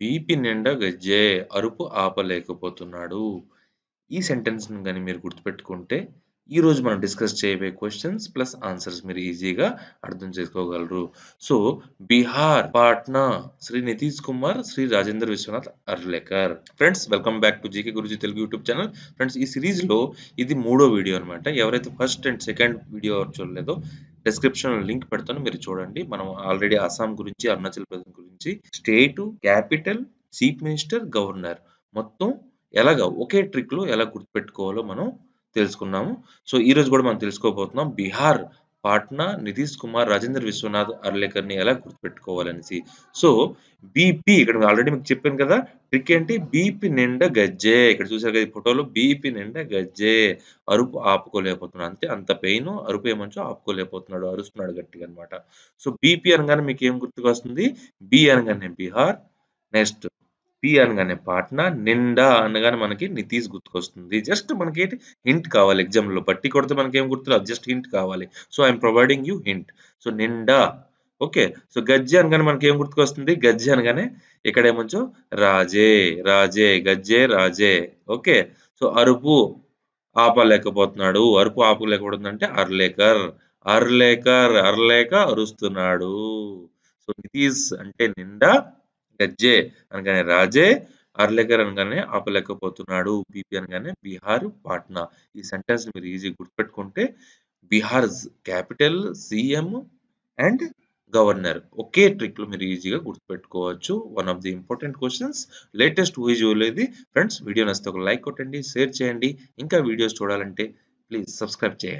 వీపి నిండా గజ్జే అరుపు ఆపలేకపోతున్నాడు. ఈ సెంటెన్స్‌ని కానీ మీరు గుర్తుపెట్టుకుంటే, ఈరోజు మనం డిస్కస్ చేయబోయే క్వశ్చన్స్ ప్లస్ ఆన్సర్స్ మీరు ఈజీగా అర్థం చేసుకోగలరు. So, Bihar, Patna, Shri Nitish Kumar, Shri Rajendra Vishwanath Arlekar. Friends welcome back to GK Guruji Telugu YouTube channel. Friends ఈ సిరీస్‌లో ఇది మూడో వీడియో అనమాట. ఎవరైతే ఫస్ట్ అండ్ సెకండ్ వీడియో చూడలేదో డిస్క్రిప్షన్ లింక్ పెడతాను మీరు చూడండి. మనం ఆల్రెడీ అస్సాం గురించి, అరుణాచల్ ప్రదేశ్ నుంచి state, capital, chief minister, governor మొత్తం ఎలాగ ఒకే ట్రిక్‌లో ఎలా గుర్తుపెట్టుకోవాలో మనం తెలుసుకున్నాము. సో, ఈరోజు కూడా మనం తెలుసుకోబోతున్నాం బీహార్, పాట్నా, నితీష్ కుమార్, రాజేంద్ర విశ్వనాథ్ అర్లేకర్‌ని ఎలా గుర్తుపెట్టుకోవాలనేసి. సో, బీపీ ఇక్కడ ఆల్రెడీ మీకు చెప్పాను కదా! ట్రిక్ ఏంటి బీపీ నిండా గజ్జె. ఇక్కడ చూసారు కదా ఈ ఫోటోలో బీపీ నిండా గజ్జె. అరుపు ఆపుకోలేకపోతున్నాడు. అంతే అంత పెయిన్ అరుపు ఏమంచో ఆపుకోలేకపోతున్నాడు. అరుస్తున్నాడు గట్టిగా అన్నమాట. సో, బీపీ అనగానే మీకు ఏం గుర్తుకొస్తుంది? బి అనగానే బీహార్, నెక్స్ట్ పి అనగానే పాట్నా, నిండా అనగానే మనకి నితీష్ గుర్తుకొస్తుంది. జస్ట్ మనకి హింట్ కావాలి ఎగ్జామ్‌లో. బట్టి కొడితే మనకేం గుర్తురాదు. జస్ట్ హింట్ కావాలి. So, I'm providing you hint. So, నిండా ఓకే. సో, గజ్జె అనగానే మనకి ఏం గుర్తుకొస్తుంది? గజ్జె అనగానే ఇక్కడేమొచ్చో రాజే, రాజే, గజ్జె, రాజే. ఓకే. సో, అరుపు ఆపలేకపోతున్నాడు. అరుపు ఆపలేకపోతుందంటే అర్లేకర్. అర్లేకర్, అర్లేక అరుస్తున్నాడు. సో, నితీష్ అంటే నిండా, గజ్జే అనగానే రాజే, అర్లేకర్ అనగానే ఆపలేకపోతున్నాడు. బీపీ అనగానే బీహార్, పాట్నా. ఈ సెంటెన్స్ మీరు ఈజీగా గుర్తుపెట్టుకుంటే Bihar capital, CM and governor. ఒకే ట్రిక్‌లో మీరు ఈజీగా గుర్తుపెట్టుకోవచ్చు. One of the important questions latest visual ఇది. ఫ్రెండ్స్ వీడియో నచ్చితే ఒక లైక్ కొట్టండి, షేర్ చేయండి. ఇంకా వీడియోస్ చూడాలంటే ప్లీజ్ సబ్స్క్రైబ్ చేయండి.